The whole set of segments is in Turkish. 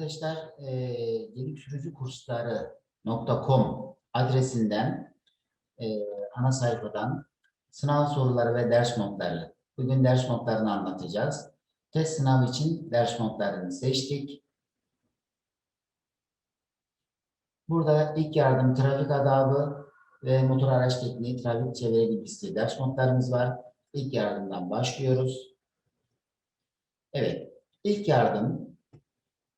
Arkadaşlar e, Gelik Sürücü Kursları.com adresinden e, ana sayfadan sınav soruları ve ders notları. Bugün ders notlarını anlatacağız. Test sınavı için ders notlarını seçtik. Burada ilk yardım, trafik adabı ve motor araç tekniği, trafik çevre bilgisi ders notlarımız var. İlk yardımdan başlıyoruz. Evet, ilk yardım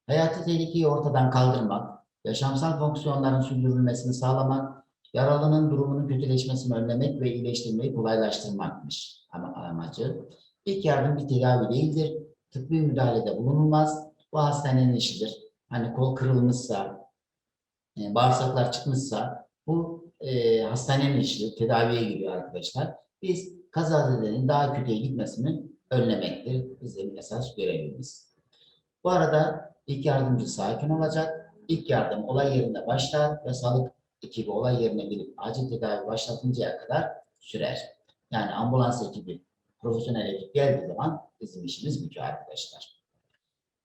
hayati tehlikeyi ortadan kaldırmak, yaşamsal fonksiyonların sürdürülmesini sağlamak, yaralının durumunun kötüleşmesini önlemek ve iyileştirmeyi kolaylaştırmakmış ama amacı. İlk yardım bir tedavi değildir. Tıbbi müdahalede bulunulmaz. Bu hastanenin işidir. Hani kol kırılmışsa, e, bağırsaklar çıkmışsa bu e, hastanenin işidir. Tedaviye giriyor arkadaşlar. Biz kazazedenin daha kötüye gitmesini önlemektir. Bizim esas görevimiz. Bu arada ilk yardımcı sakin olacak. İlk yardım olay yerinde başlar ve sağlık ekibi olay yerine gelip acil tedavi başlatıncaya kadar sürer. Yani ambulans ekibi, profesyonel ekip geldiği zaman bizim işimiz bitiyor arkadaşlar.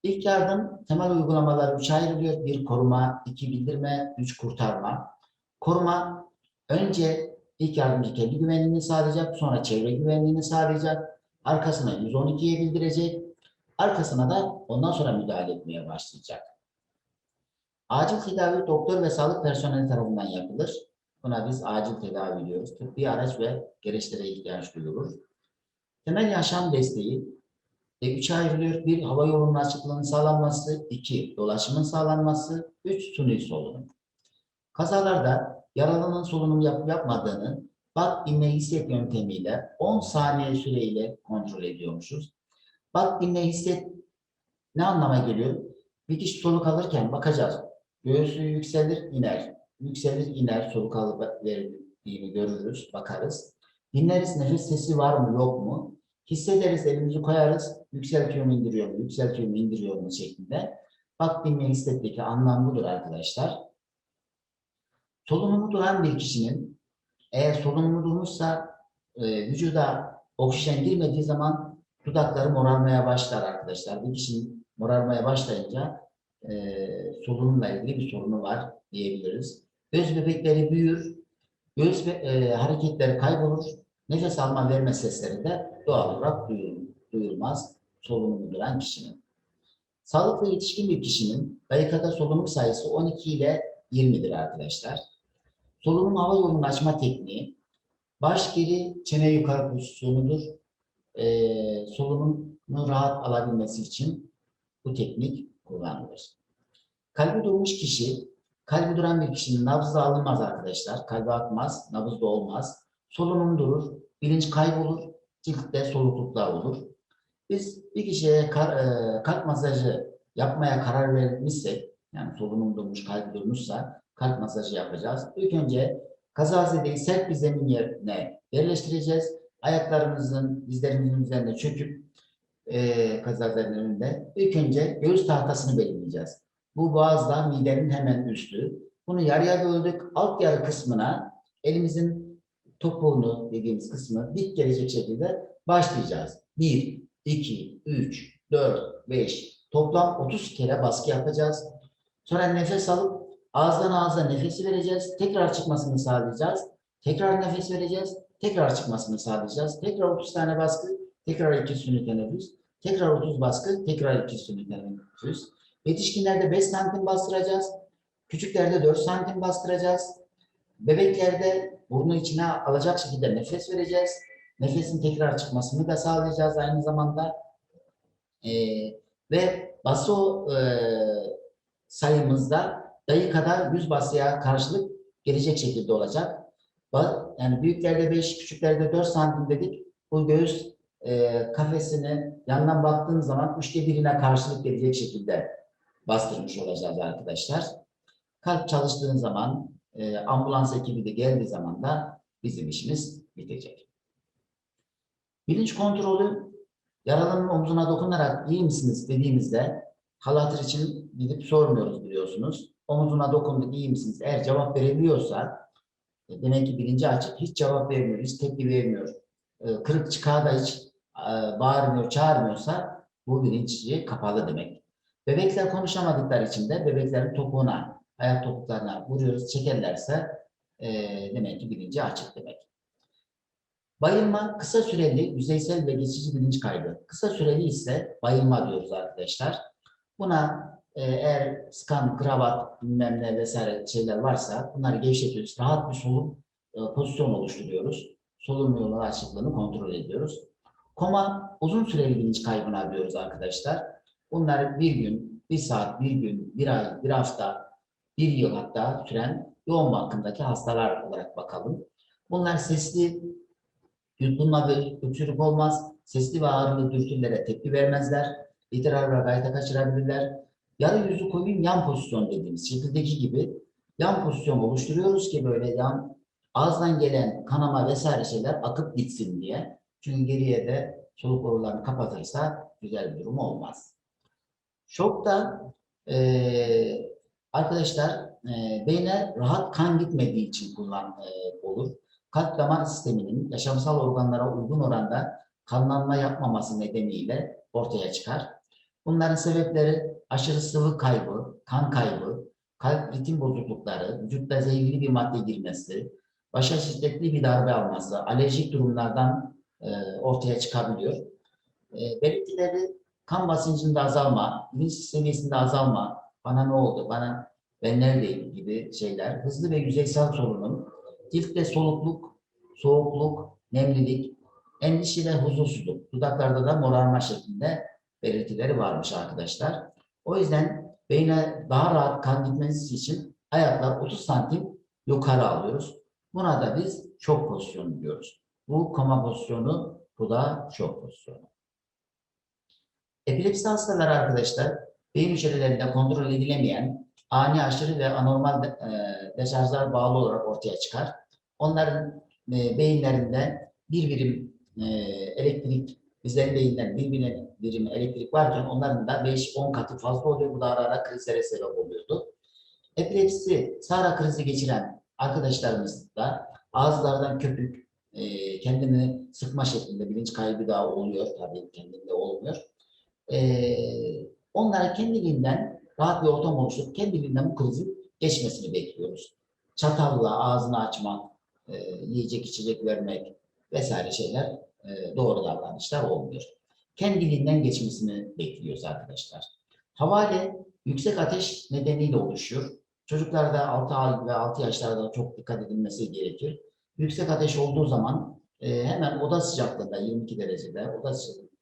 İlk yardım temel uygulamalar üç ayrılıyor. Bir koruma, iki bildirme, üç kurtarma. Koruma önce ilk yardımcı kendi güvenliğini sağlayacak, sonra çevre güvenliğini sağlayacak, arkasına 112'ye bildirecek, arkasına da ondan sonra müdahale etmeye başlayacak. Acil tedavi doktor ve sağlık personeli tarafından yapılır. Buna biz acil tedavi diyoruz. Tıbbi araç ve gereçlere ihtiyaç duyulur. Temel yaşam desteği e, üçe ayrılıyor. Bir, hava yolunun açıklığının sağlanması. iki dolaşımın sağlanması. Üç, suni solunum. Kazalarda yaralının solunum yapıp yapmadığını bak dinle hisset yöntemiyle 10 saniye süreyle kontrol ediyormuşuz. Bak dinle hisset ne anlama geliyor? Bir kişi soluk alırken bakacağız. Göğsü yükselir, iner. Yükselir, iner. Soluk alıp verdiğini görürüz, bakarız. Dinleriz, nefes sesi var mı, yok mu? Hissederiz, elimizi koyarız. Yükseltiyor mu, indiriyor mu, yükseltiyor mu, indiriyor mu şeklinde. Bak dinle hissetteki anlam budur arkadaşlar. Solunumu duran bir kişinin eğer solunumu durmuşsa e, vücuda oksijen girmediği zaman dudakları morarmaya başlar arkadaşlar. Bir kişinin morarmaya başlayınca e, solunumla ilgili bir sorunu var diyebiliriz. Göz bebekleri büyür, göz e, hareketleri kaybolur, nefes alma verme sesleri de doğal olarak duyul- duyulmaz solunumu duran kişinin. Sağlıklı yetişkin bir kişinin dakikada solunum sayısı 12 ile 20'dir arkadaşlar. Solunum hava yolunu açma tekniği, baş geri, çene yukarı pozisyonudur. Ee, solunumunu rahat alabilmesi için bu teknik kullanılır. Kalbi durmuş kişi, kalbi duran bir kişinin nabzı alınmaz arkadaşlar. Kalbi atmaz, nabız da olmaz. Solunum durur, bilinç kaybolur, ciltte solukluklar olur. Biz bir kişiye kar- e, kalp masajı yapmaya karar vermişsek, yani solunum durmuş, kalp durmuşsa kalp masajı yapacağız. İlk önce kazazedeyi sert bir zemin yerine yerleştireceğiz. Ayaklarımızın, dizlerimizin üzerine çöküp e, önünde ilk önce göğüs tahtasını belirleyeceğiz. Bu boğazda midenin hemen üstü. Bunu yarıya böldük. Alt yarı kısmına elimizin topuğunu dediğimiz kısmı dik gelecek şekilde başlayacağız. 1, 2, 3, 4, 5 toplam 30 kere baskı yapacağız. Sonra nefes alıp ağızdan ağza nefesi vereceğiz. Tekrar çıkmasını sağlayacağız. Tekrar nefes vereceğiz. Tekrar çıkmasını sağlayacağız. Tekrar 30 tane baskı. Tekrar 2 sünni teneffüs. Tekrar 30 baskı. Tekrar 2 sünni teneffüs. Yetişkinlerde 5 santim bastıracağız. Küçüklerde 4 santim bastıracağız. Bebeklerde burnu içine alacak şekilde nefes vereceğiz. Nefesin tekrar çıkmasını da sağlayacağız aynı zamanda. Ee, ve bası e, sayımızda dakikada 100 basıya karşılık gelecek şekilde olacak. Yani büyüklerde 5, küçüklerde 4 santim dedik. Bu göğüs e, kafesini yandan baktığın zaman üçte birine karşılık gelecek şekilde bastırmış olacağız arkadaşlar. Kalp çalıştığın zaman, e, ambulans ekibi de geldiği zaman da bizim işimiz bitecek. Bilinç kontrolü yaralının omzuna dokunarak iyi misiniz dediğimizde hal için gidip sormuyoruz biliyorsunuz. Omzuna dokunduk iyi misiniz? Eğer cevap verebiliyorsa demek ki bilinci açık. Hiç cevap vermiyor, hiç tepki vermiyor. E, Kırık çıkağı da hiç e, bağırmıyor, çağırmıyorsa bu bilinci kapalı demek. Bebekler konuşamadıkları için de bebeklerin topuğuna, ayak topuklarına vuruyoruz. Çekerlerse demek ki bilinci açık demek. Bayılma kısa süreli yüzeysel ve geçici bilinç kaybı. Kısa süreli ise bayılma diyoruz arkadaşlar. Buna e, eğer skan, kravat, bilmem ne vesaire şeyler varsa bunları gevşetiyoruz. Rahat bir soluk e, pozisyon oluşturuyoruz. Solunum yolu açıklığını kontrol ediyoruz. Koma uzun süreli bilinç kaybına diyoruz arkadaşlar. Bunlar bir gün, bir saat, bir gün, bir ay, bir hafta, bir yıl hatta süren yoğun bakımdaki hastalar olarak bakalım. Bunlar sesli yutkunma ve öksürük olmaz. Sesli ve ağrılı dürtülere tepki vermezler. İdrar ve gayta kaçırabilirler. Yarı yüzü koyun yan pozisyon dediğimiz şekildeki gibi yan pozisyon oluşturuyoruz ki böyle yan ağızdan gelen kanama vesaire şeyler akıp gitsin diye. Çünkü geriye de soluk borularını kapatırsa güzel bir durum olmaz. Şokta eee arkadaşlar eee beyne rahat kan gitmediği için kullan eee, olur. Kalp damar sisteminin yaşamsal organlara uygun oranda kanlanma yapmaması nedeniyle ortaya çıkar. Bunların sebepleri aşırı sıvı kaybı, kan kaybı, kalp ritim bozuklukları, vücutta zehirli bir madde girmesi, başa şiddetli bir darbe alması, alerjik durumlardan e, ortaya çıkabiliyor. E, belirtileri kan basıncında azalma, bilinç seviyesinde azalma, bana ne oldu, bana ben neredeyim gibi şeyler, hızlı ve yüzeysel solunum, ciltte solukluk, soğukluk, nemlilik, endişe ve huzursuzluk, dudaklarda da morarma şeklinde belirtileri varmış arkadaşlar. O yüzden beyne daha rahat kan gitmesi için ayaklar 30 santim yukarı alıyoruz. Buna da biz şok pozisyonu diyoruz. Bu koma pozisyonu, bu da şok pozisyonu. Epilepsi hastaları arkadaşlar, beyin hücrelerinde kontrol edilemeyen ani aşırı ve anormal de, deşarjlar bağlı olarak ortaya çıkar. Onların e, beyinlerinde bir birim e, elektrik, bizlerin beyinden bir birim, birim elektrik varken onların da 5-10 katı fazla oluyor. Bu da ara ara krizlere sebep oluyordu. Epilepsi, Sara krizi geçiren arkadaşlarımızda ağızlardan köpük, e, kendini sıkma şeklinde bilinç kaybı da oluyor. Tabii kendinde olmuyor. E, onlara kendiliğinden rahat bir ortam oluşturup kendiliğinden bu krizin geçmesini bekliyoruz. Çatalla ağzını açmak, e, yiyecek içecek vermek vesaire şeyler e, doğru davranışlar olmuyor. Kendiliğinden geçmesini bekliyoruz arkadaşlar. Havale yüksek ateş nedeniyle oluşuyor. Çocuklarda 6 ay ve 6 yaşlarda çok dikkat edilmesi gerekir. Yüksek ateş olduğu zaman e, hemen oda sıcaklığında 22 derecede oda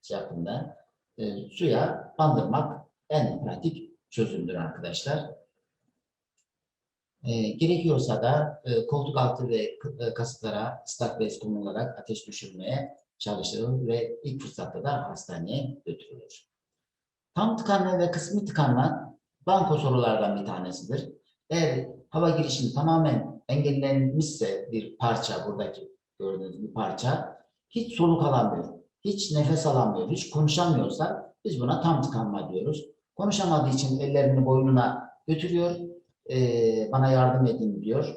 sıcaklığında e, suya bandırmak en pratik çözümdür arkadaşlar. E, gerekiyorsa da e, koltuk altı ve e, kasıklara ıslak bez konularak ateş düşürmeye çalışılır ve ilk fırsatta da hastaneye götürülür. Tam tıkanma ve kısmi tıkanma banko sorulardan bir tanesidir. Eğer hava girişini tamamen engellenmişse bir parça, buradaki gördüğünüz bir parça, hiç soluk alamıyor, hiç nefes alamıyor, hiç konuşamıyorsa biz buna tam tıkanma diyoruz. Konuşamadığı için ellerini boynuna götürüyor, eee, bana yardım edin diyor.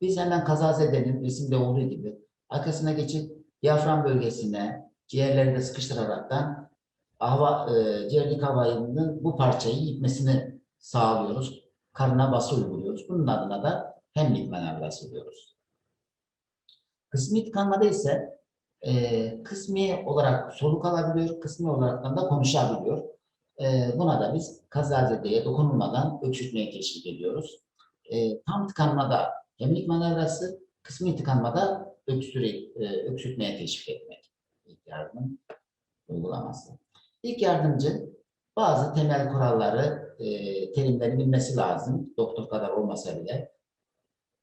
Biz hemen kazazedenin resimde olduğu gibi arkasına geçip diyafram bölgesine ciğerleri de sıkıştıraraktan hava, e, ciğerdeki havayının bu parçayı itmesini sağlıyoruz. Karına bası uyguluyoruz. Bunun adına da hemlik manevrası diyoruz. Kısmi tıkanmada ise e, kısmi olarak soluk alabiliyor, kısmi olarak da konuşabiliyor. E, buna da biz kazazedeye dokunulmadan öksürtmeyi teşvik ediyoruz. E, tam tıkanmada hemlik manevrası, kısmi tıkanmada öksüre, e, öksürtmeye teşvik etmek. İlk yardım uygulaması. İlk yardımcı bazı temel kuralları, e, terimleri bilmesi lazım. Doktor kadar olmasa bile.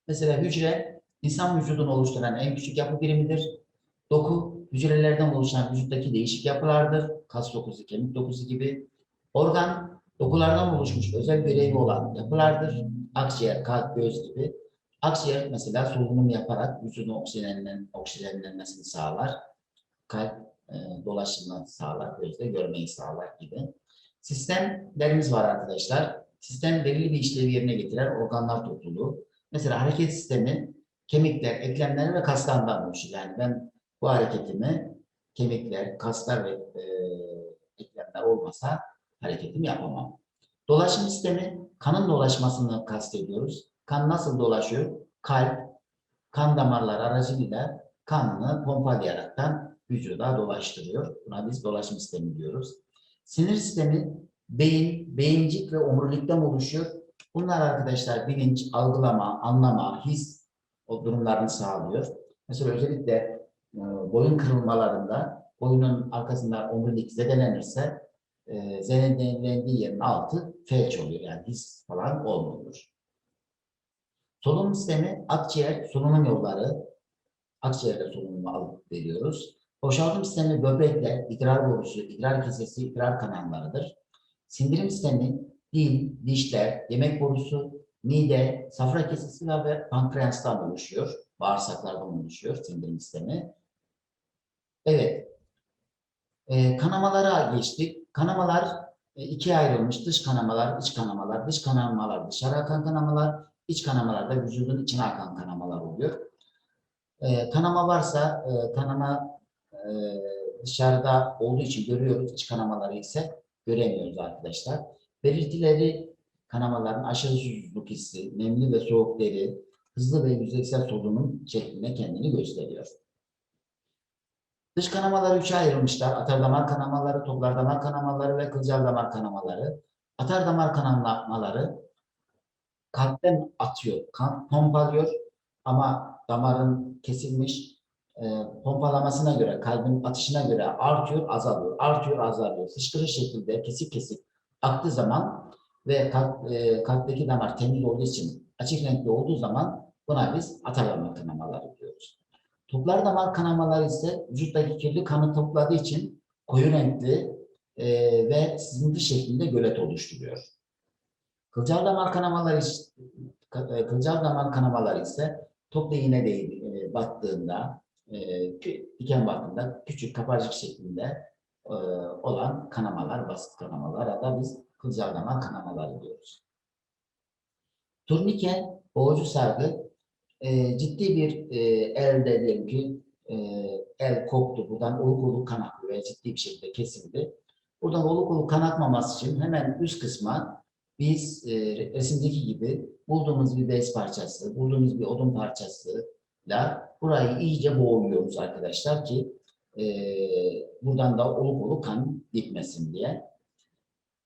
Mesela hücre, insan vücudunu oluşturan en küçük yapı birimidir. Doku, hücrelerden oluşan vücuttaki değişik yapılardır. Kas dokusu, kemik dokusu gibi. Organ, dokulardan oluşmuş özel görevi olan yapılardır. Akciğer, kalp, göz gibi. Akciğer mesela solunum yaparak vücudun oksijenlen, oksijenlenmesini sağlar. Kalp e, dolaşımını sağlar, gözde görmeyi sağlar gibi. Sistemlerimiz var arkadaşlar. Sistem belirli bir işlevi yerine getiren organlar topluluğu. Mesela hareket sistemi kemikler, eklemler ve kaslardan oluşur. Yani ben bu hareketimi kemikler, kaslar ve e, eklemler olmasa hareketimi yapamam. Dolaşım sistemi kanın dolaşmasını kastediyoruz. Kan nasıl dolaşıyor? Kalp, kan damarları aracılığıyla kanını pompalayaraktan vücuda dolaştırıyor. Buna biz dolaşım sistemi diyoruz. Sinir sistemi beyin, beyincik ve omurilikten oluşuyor. Bunlar arkadaşlar bilinç, algılama, anlama, his o durumlarını sağlıyor. Mesela özellikle e, boyun kırılmalarında boyunun arkasında omurilik zedelenirse e, zedelendiği yerin altı felç oluyor. Yani his falan olmuyor. Solunum sistemi akciğer, solunum yolları, akciğerde solunumu alıp veriyoruz. Boşaltım sistemi böbrekler, idrar borusu, idrar kesesi, idrar kanallarıdır. Sindirim sistemi dil, dişler, yemek borusu, mide, safra kesesi ve pankreastan oluşuyor. Bağırsaklardan oluşuyor sindirim sistemi. Evet. Ee, kanamalara geçtik. Kanamalar e, ikiye ayrılmış. Dış kanamalar, iç kanamalar. Dış kanamalar dışarı akan kanamalar. İç kanamalar da vücudun içine akan kanamalar oluyor. Ee, kanama varsa e, kanama e, dışarıda olduğu için görüyoruz. İç kanamaları ise göremiyoruz arkadaşlar. Belirtileri kanamaların aşırı susuzluk hissi, nemli ve soğuk deri, hızlı ve yüzeysel solunum şeklinde kendini gösteriyor. Dış kanamalar üçe ayrılmışlar. Atardamar kanamaları, toplardamar kanamaları ve kılcal kanamaları. Atardamar kanamaları kalpten atıyor, kan pompalıyor ama damarın kesilmiş e, pompalamasına göre, kalbin atışına göre artıyor, azalıyor, artıyor, azalıyor. Fışkırı şekilde kesik kesik aktığı zaman ve kalp, e, kalpteki damar temiz olduğu için açık renkli olduğu zaman buna biz atarlama kanamaları diyoruz. Toplar damar kanamaları ise vücuttaki kirli kanı topladığı için koyu renkli e, ve sızıntı şeklinde gölet oluşturuyor. Kılcal damar kanamaları e, kılcal damar kanamaları ise topla iğne değil, e, battığında e, diken battığında küçük kaparcık şeklinde e, olan kanamalar, basit kanamalar da biz kılcal damar kanamaları diyoruz. Turnike, boğucu sargı e, ciddi bir e, elde diyelim ki e, el koptu, buradan oluk oluk kan akıyor ve ciddi bir şekilde kesildi. Buradan oluk oluk kan akmaması için hemen üst kısma biz e, resimdeki gibi bulduğumuz bir bez parçası, bulduğumuz bir odun parçasıyla burayı iyice boğuyoruz arkadaşlar ki e, buradan da oluk oluk kan gitmesin diye.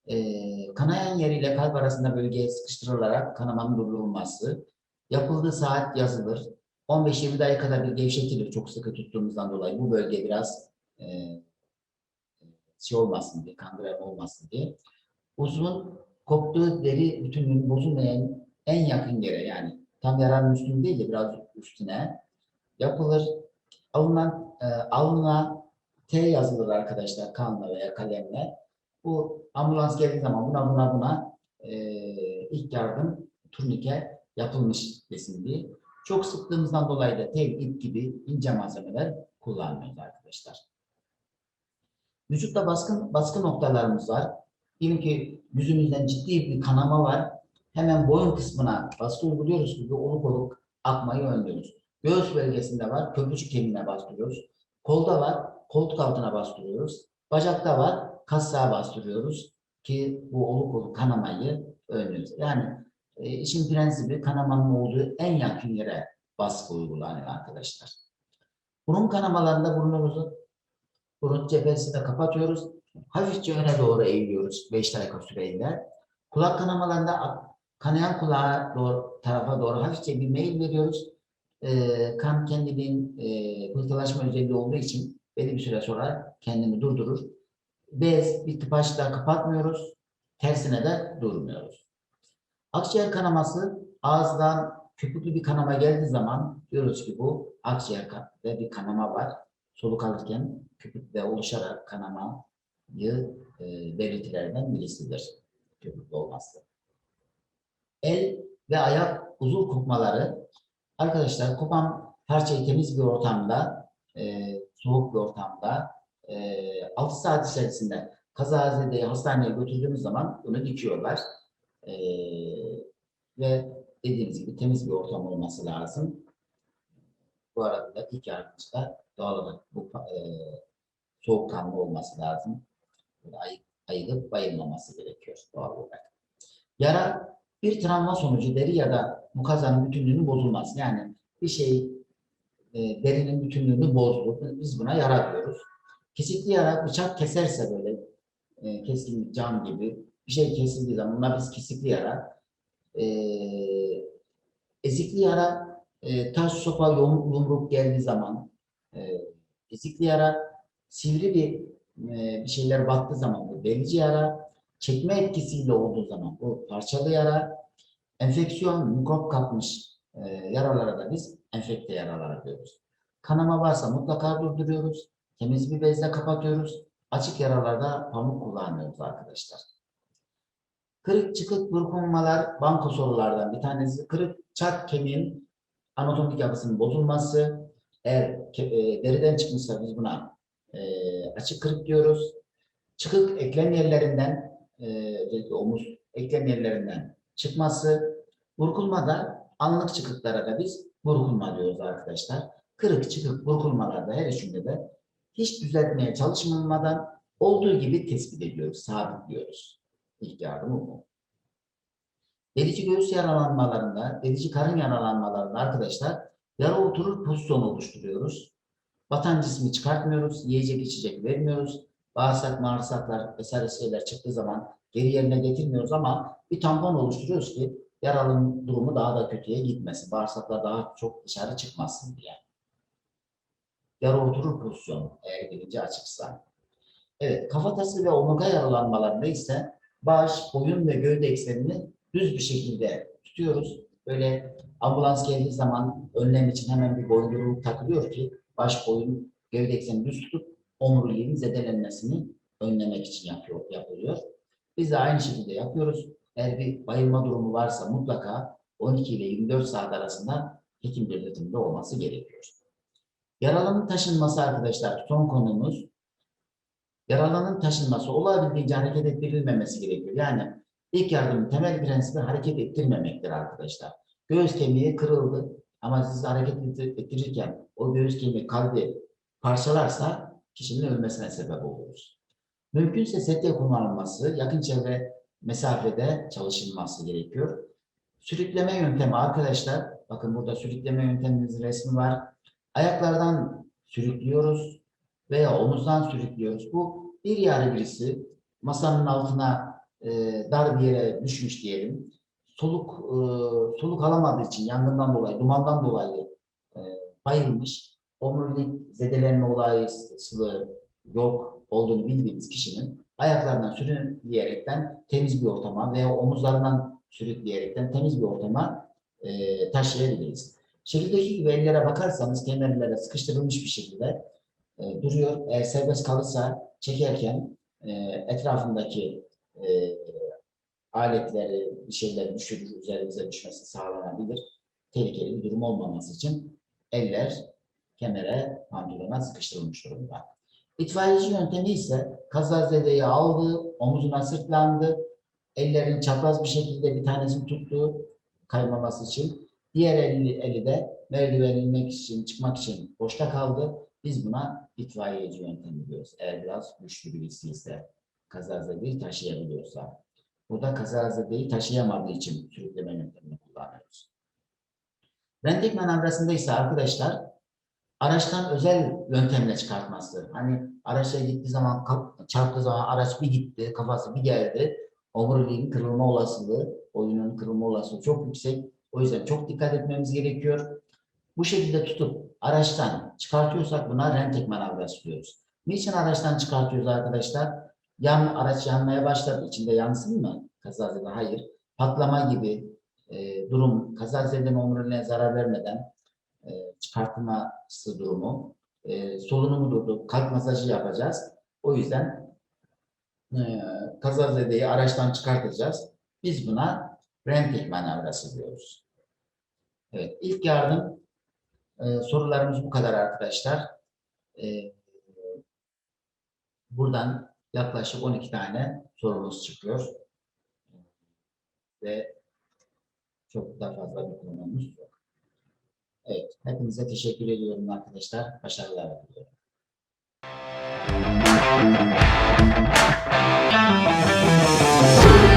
E, kanayan yeriyle kalp arasında bölgeye sıkıştırılarak kanamanın durdurulması, yapıldığı saat yazılır. 15-20 dakikada bir gevşetilir çok sıkı tuttuğumuzdan dolayı. Bu bölge biraz e, şey olmasın diye, kangren olmasın diye. Uzun koptuğu deri bütünlüğünün bozulmayan en yakın yere yani tam yaranın üstünde değil de biraz üstüne yapılır. Alınan, e, alnına T yazılır arkadaşlar kanla veya kalemle. Bu ambulans geldiği zaman buna buna buna e, ilk yardım turnike yapılmış desin. Çok sıktığımızdan dolayı da tel, ip gibi ince malzemeler kullanmıyoruz arkadaşlar. Vücutta baskın, baskı noktalarımız var. Diyelim ki yüzümüzden ciddi bir kanama var. Hemen boyun kısmına baskı uyguluyoruz gibi oluk oluk akmayı önlüyoruz. Göğüs bölgesinde var, köprücük kemiğine bastırıyoruz. Kolda var, koltuk altına bastırıyoruz. Bacakta var, kassağa bastırıyoruz ki bu oluk oluk kanamayı önlüyoruz. Yani e, işin prensibi kanamanın olduğu en yakın yere baskı uygulanıyor arkadaşlar. Burun kanamalarında burnumuzu burun cephesini de kapatıyoruz. Hafifçe öne doğru eğiliyoruz 5 dakika süreyle. Kulak kanamalarında kanayan kulağa doğru, tarafa doğru hafifçe bir meyil veriyoruz. E, kan kendinin e, pıhtılaşma özelliği olduğu için belli bir süre sonra kendini durdurur. Bez bir tıpaçla kapatmıyoruz. Tersine de durmuyoruz. Akciğer kanaması ağızdan köpüklü bir kanama geldiği zaman diyoruz ki bu akciğerde bir kanama var. Soluk alırken köpükle oluşarak kanamayı e, belirtilerden birisidir. Köpüklü olması. El ve ayak uzuv kopmaları arkadaşlar kopan parçayı temiz bir ortamda e, soğuk bir ortamda e, 6 saat içerisinde kazazedeyi hastaneye götürdüğümüz zaman bunu dikiyorlar. E, ve dediğimiz gibi temiz bir ortam olması lazım. Bu arada da ilk yardımcıda doğal olarak bu e, soğukkanlı olması lazım. Böyle ay, ayılıp bayılmaması gerekiyor doğal olarak. Yara bir travma sonucu deri ya da mukazanın bütünlüğünün bozulması. Yani bir şey e, derinin bütünlüğünü bozdu. Biz buna yara diyoruz. Kesikli yara bıçak keserse böyle e, keskin cam gibi bir şey kesildiği zaman buna biz kesikli yara. E, ezikli yara e, taş sopa yum- yumruk geldiği zaman e, ezikli yara sivri bir e, bir şeyler battığı zaman bu delici yara çekme etkisiyle olduğu zaman bu parçalı yara enfeksiyon mikrop kapmış e, yaralara da biz enfekte yaralar diyoruz. Kanama varsa mutlaka durduruyoruz. Temiz bir bezle kapatıyoruz. Açık yaralarda pamuk kullanıyoruz arkadaşlar. Kırık çıkık burkulmalar banko sorulardan bir tanesi. Kırık çat kemiğin anatomik yapısının bozulması. Eğer e, deriden çıkmışsa biz buna e, açık kırık diyoruz. Çıkık eklem yerlerinden e, özellikle omuz eklem yerlerinden çıkması. Burkulmada anlık çıkıklara da biz burkulma diyoruz arkadaşlar. Kırık çıkık burkulmalarda her üçünde de hiç düzeltmeye çalışılmadan olduğu gibi tespit ediyoruz, sabitliyoruz. İlk yardımı bu. Delici göğüs yaralanmalarında, delici karın yaralanmalarında arkadaşlar yara oturur pozisyon oluşturuyoruz. Vatan cismi çıkartmıyoruz, yiyecek içecek vermiyoruz. Bağırsak, bağırsaklar vesaire şeyler çıktığı zaman geri yerine getirmiyoruz ama bir tampon oluşturuyoruz ki yaralının durumu daha da kötüye gitmesin. Bağırsaklar daha çok dışarı çıkmasın diye. Yara oturur pozisyon eğer bilinci açıksa. Evet, kafatası ve omurga yaralanmalarında ise baş, boyun ve gövde eksenini düz bir şekilde tutuyoruz. Böyle ambulans geldiği zaman önlem için hemen bir boyunduruğu takılıyor ki baş, boyun, gövde eksenini düz tutup omuriliğin zedelenmesini önlemek için yapıyor, yapılıyor. Biz de aynı şekilde yapıyoruz. Eğer bir bayılma durumu varsa mutlaka 12 ile 24 saat arasında hekim belirtiminde olması gerekiyor. Yaralının taşınması arkadaşlar son konumuz. Yaralının taşınması olabildiğince hareket ettirilmemesi gerekiyor. Yani ilk yardımın temel prensibi hareket ettirmemektir arkadaşlar. Göğüs kemiği kırıldı ama siz hareket ettir- ettirirken o göğüs kemiği kalbi parçalarsa kişinin ölmesine sebep oluruz. Mümkünse sette kullanılması, yakın çevre mesafede çalışılması gerekiyor. Sürükleme yöntemi arkadaşlar, bakın burada sürükleme yöntemimizin resmi var. Ayaklardan sürüklüyoruz veya omuzdan sürüklüyoruz. Bu bir yarı birisi masanın altına e, dar bir yere düşmüş diyelim. Soluk e, soluk alamadığı için yangından dolayı, dumandan dolayı e, bayılmış. Omurilik zedelenme olayı yok olduğunu bildiğimiz kişinin ayaklarından sürükleyerekten temiz bir ortama veya omuzlarından sürükleyerekten temiz bir ortama e, taşıyabiliriz. Şekildeki gibi ellere bakarsanız kemerlere sıkıştırılmış bir şekilde e, duruyor. Eğer serbest kalırsa çekerken e, etrafındaki e, aletleri, bir şeyler düşürür, üzerimize düşmesi sağlanabilir. Tehlikeli bir durum olmaması için eller kemere, pantolona sıkıştırılmış durumda. İtfaiyeci yöntemi ise kazazedeyi aldı, omuzuna sırtlandı, ellerini çapraz bir şekilde bir tanesini tuttu kaymaması için. Diğer eli, eli de merdiven inmek için, çıkmak için boşta kaldı. Biz buna itfaiyeci yöntemi diyoruz. Eğer biraz güçlü birisi ise kazazedeyi taşıyabiliyorsa. Burada kazazedeyi taşıyamadığı için sürükleme yöntemini kullanıyoruz. Rentek manevrasında ise arkadaşlar araçtan özel yöntemle çıkartması. Hani araçla gittiği zaman, çarptığı zaman araç bir gitti, kafası bir geldi. Omuriliğin kırılma olasılığı, boyunun kırılma olasılığı çok yüksek. O yüzden çok dikkat etmemiz gerekiyor. Bu şekilde tutup araçtan çıkartıyorsak buna rentek manevrası diyoruz. Niçin araçtan çıkartıyoruz arkadaşlar? Yan, araç yanmaya başladı. İçinde yansın mı? Kazazede hayır. Patlama gibi e, durum kazazedenin omuriliğine zarar vermeden e, çıkartılması durumu. E, solunumu durdu. Kalp masajı yapacağız. O yüzden e, kazazedeyi araçtan çıkartacağız. Biz buna rentek manevrası diyoruz. Evet, ilk yardım e, sorularımız bu kadar arkadaşlar. E, buradan Yaklaşık 12 tane sorumuz çıkıyor. Ve çok da fazla bir konumuz yok. Evet, hepinize teşekkür ediyorum arkadaşlar. Başarılar diliyorum. Thank you.